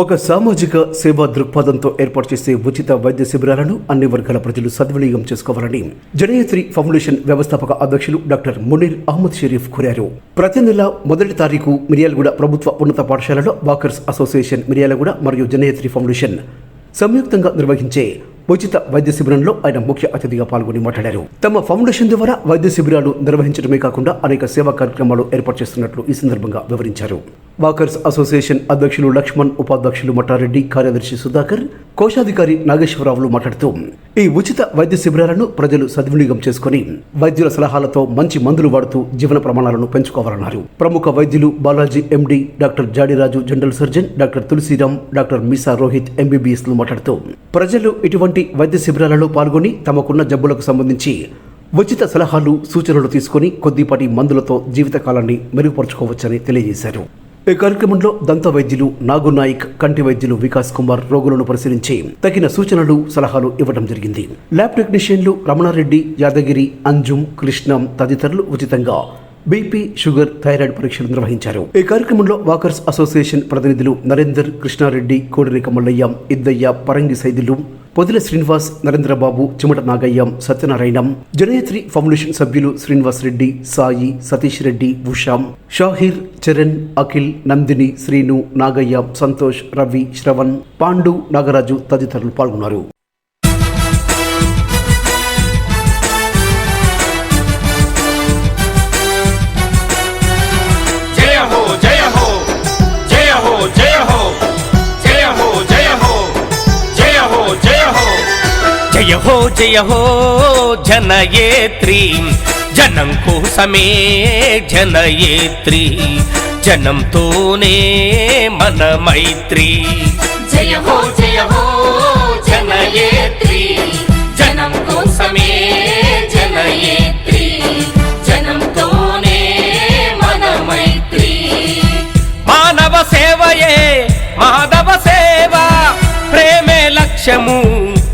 ఒక సామాజిక సేవా దృక్పథంతో ఏర్పాటు చేసే ఉచిత వైద్య శిబిరాలను అన్ని వర్గాల ప్రజలు సద్వినియోగం చేసుకోవాలని జనయత్రి ఫౌండేషన్ వ్యవస్థాపక అధ్యక్షులు డాక్టర్ మునీర్ అహ్మద్ షరీఫ్ కోరారు. ప్రతి నెల మొదటి తారీఖు మిర్యాలగూడ ప్రభుత్వ ఉన్నత పాఠశాలలో వాకర్స్ అసోసియేషన్ మిర్యాలగూడ మరియు జనయత్రి ఫౌండేషన్ సంయుక్తంగా నిర్వహించే ఉచిత వైద్య శిబిరంలో ఆయన ముఖ్య అతిథిగా పాల్గొని మాట్లాడారు. తమ ఫౌండేషన్ ద్వారా వైద్య శిబిరాలు నిర్వహించడమే కాకుండా అనేక సేవా కార్యక్రమాలు ఏర్పాటు చేస్తున్నట్లు ఈ సందర్భంగా వివరించారు. వాకర్స్ అసోసియేషన్ అధ్యక్షులు లక్ష్మణ్ ఉపాధ్యక్షులు మట్టారెడ్డి కార్యదర్శి సుధాకర్ కోశాధికారి నాగేశ్వరరావులు మాట్లాడుతూ ఈ ఉచిత వైద్య శిబిరాలను ప్రజలు సద్వినియోగం చేసుకుని వైద్యుల సలహాలతో మంచి మందులు వాడుతూ జీవన ప్రమాణాలను పెంచుకోవాలన్నారు. ప్రముఖ వైద్యులు Balaji MD doctor Jadiraju general surgeon doctor Tulasiram doctor Meesa Rohit ఎంబీబీఎస్లు మాట్లాడుతూ ప్రజలు ఇటువంటి వైద్య శిబిరాలలో పాల్గొని తమకున్న జబ్బులకు సంబంధించి ఉచిత సలహాలు సూచనలు తీసుకుని కొద్దిపాటి మందులతో జీవితకాలాన్ని మెరుగుపరుచుకోవచ్చని తెలియజేశారు. ఈ కార్యక్రమంలో దంత వైద్యులు నాగు నాయక్ కంటి వైద్యులు వికాస్ కుమార్ రోగులను పరిశీలించి తగిన సూచనలు సలహాలు ఇవ్వడం జరిగింది. ల్యాబ్ టెక్నీషియన్లు రమణారెడ్డి యాదగిరి అంజుమ్ కృష్ణం తదితరులు ఉచితంగా బీపీ షుగర్ థైరాయిడ్ పరీక్షలు నిర్వహించారు. ఈ కార్యక్రమంలో వాకర్స్ అసోసియేషన్ ప్రతినిధులు నరేందర్ కృష్ణారెడ్డి కోడిరేక మల్లయ్య ఇద్దయ్య పరంగి సైదులు పొదిల శ్రీనివాస్ నరేంద్రబాబు చిమట నాగయ్యం సత్యనారాయణం జనయత్రి ఫౌండేషన్ సభ్యులు శ్రీనివాస్ రెడ్డి సాయి సతీష్ రెడ్డి ఉషాం షాహిర్ చరణ్ అఖిల్ నందిని శ్రీను నాగయ్య సంతోష్ రవి శ్రవణ్ పాండు నాగరాజు తదితరులు పాల్గొన్నారు. జయ హో జయ హో జనయేత్రి. జనం కోసమే జనయేత్రి. జనంతోనే మన మైత్రి జయ హో జయ హో జనయేత్రి. జనం కోసమే జనయేత్రి. జనంతోనే మన మైత్రి మానవ సేవయే మాధవ సేవ ప్రేమే లక్ష్యము.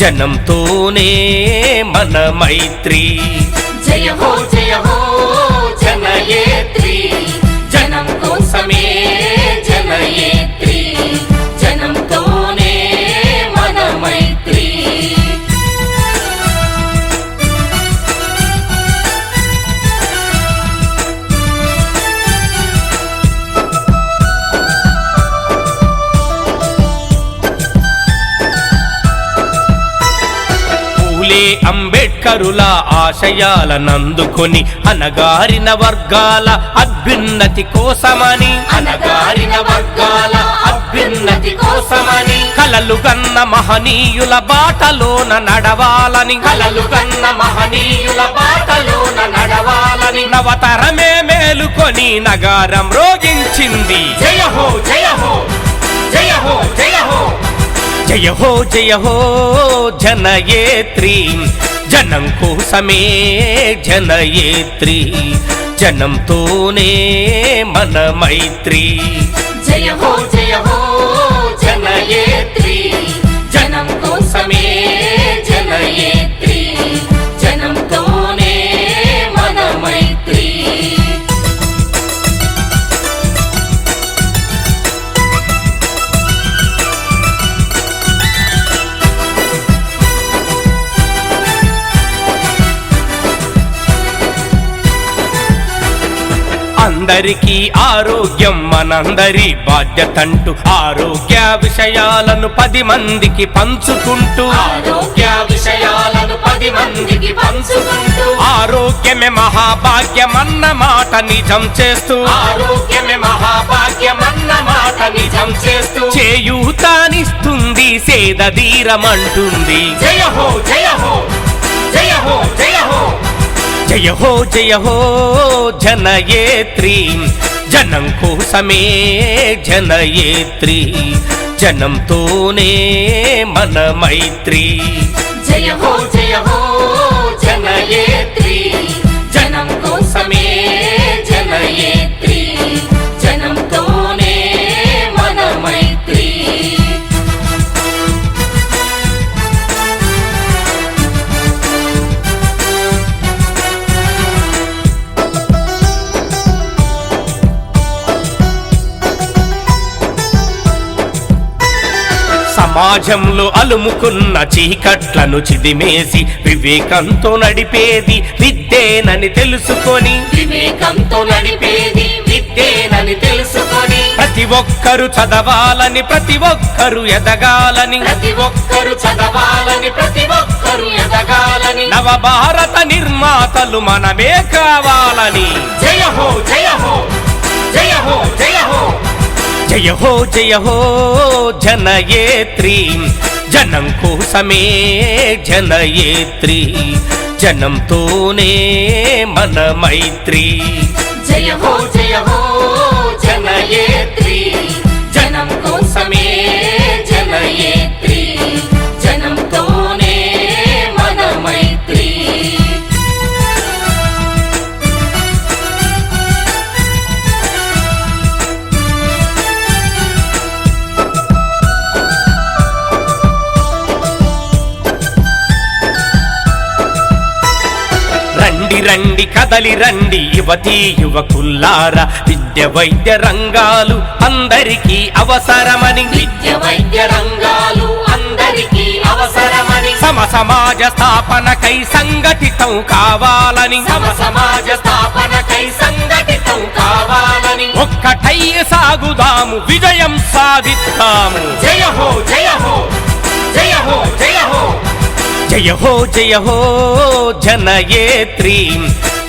జనంతోనే మన మైత్రి. జయ హో జయ హో. పూలే అంబేడ్కరుల ఆశయాలనందుకొని అనగారిన వర్గాల అభ్యున్నతి కోసమని. అనగారిన వర్గాల అభ్యున్నతి కోసమని. కలలు కన్న మహనీయుల బాటలోన నడవాలని. కలలు కన్న మహనీయుల బాటలోన నడవాలని. నవతరమే మేలుకొని నగారం రోగించింది జయ హో జయ హో జయ హో జయ హో. జయ హో జయ హో జనయేత్రి. జనం కోసమే జనయేత్రి. జనంతోనే మన మైత్రి. జయ హో జయ హో జనయేత్రి. అందరికీ ఆరోగ్యం మనందరి బాధ్యతంటూ ఆరోగ్య విషయాలను పది మందికి పంచుకుంటూ. ఆరోగ్య విషయాలను పది మందికి పంచుకుంటూ. ఆరోగ్యమే మహాభాగ్యమన్న మాట నిజం చేస్తూ. ఆరోగ్యమే మహాభాగ్యమన్న మాట నిజం చేస్తూ. చేయూతానిస్తుంది సేదధీరమంటుంది జయ హో జయ హో జయ హో జయ హో. జయ హో జయ హో జనయేత్రి. జనం కోసమే జనయేత్రి. జనంతోనే మన మైత్రి. జయ హో జయ హో సమాజంలో అలుముకున్న చీకట్లను చిదిమేసి వివేకంతో నడిపేది విద్యేనని తెలుసుకొని. వివేకంతో నడిపేది విద్యేనని తెలుసుకొని. ప్రతి ఒక్కరు చదవాలని ప్రతి ఒక్కరు ఎదగాలని. ప్రతి ఒక్కరు చదవాలని ప్రతి ఒక్కరు ఎదగాలని. నవ భారత నిర్మాతలు మనమే కావాలని. జయ హో జయ హో జయ హో జయ హో జయ హో జయ హో జనయేత్రి. జనం కోసమే జనయేత్రి. జనంతోనే మన మైత్రి జయ హో జయ హో జనయేత్రి. రండి కదలి రండి యువతీ యువకుల్లార. విద్య వైద్య రంగాలు అందరికీ అవసరమని. విద్య వైద్య రంగాలు అందరికీ అవసరమని. సమ సమాజ స్థాపనకై సంఘటితం కావాలని. సమ సమాజ స్థాపనకై సంఘటితం కావాలని. ఒక్కటై సాగుదాము విజయం సాధిస్తాము జయ హో జయ హో. జయ హో జయ హో జనయేత్రి.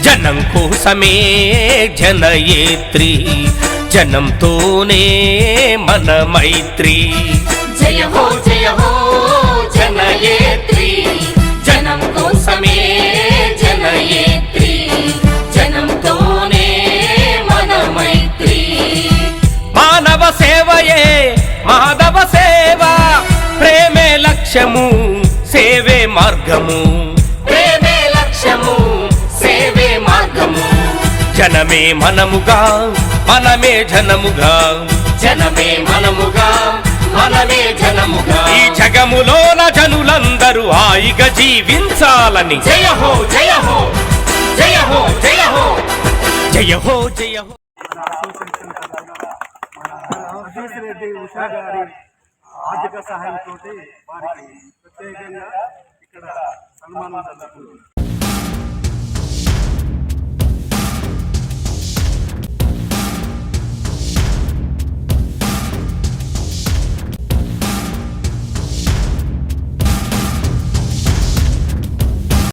జనం కోసమే జనయేత్రి. జనంతోనే మన మైత్రి జయ హో జయ హో జనయేత్రి. జనం కోసమే జనయేత్రి. జనంతోనే మన మైత్రి మానవ సేవయే మాధవ సేవ. ప్రేమే లక్ష్యము మార్గము. ప్రేమే లక్ష్యము సేవే మార్గము. జనమే మనముగా మనమే జనముగా. జనమే మనముగా మనమే జనముగా. ఈ జగములోన జనులందరూ హాయిగా జీవించాలని. జయ హో జయ హో జయ హో జయ హో. జయ హో జయ హో. రెడ్డి ఉషా గారి ఆర్థిక సహాయంతో వారికి ప్రత్యేకంగా ಶೇಕಡ ಸನ್ಮಾನ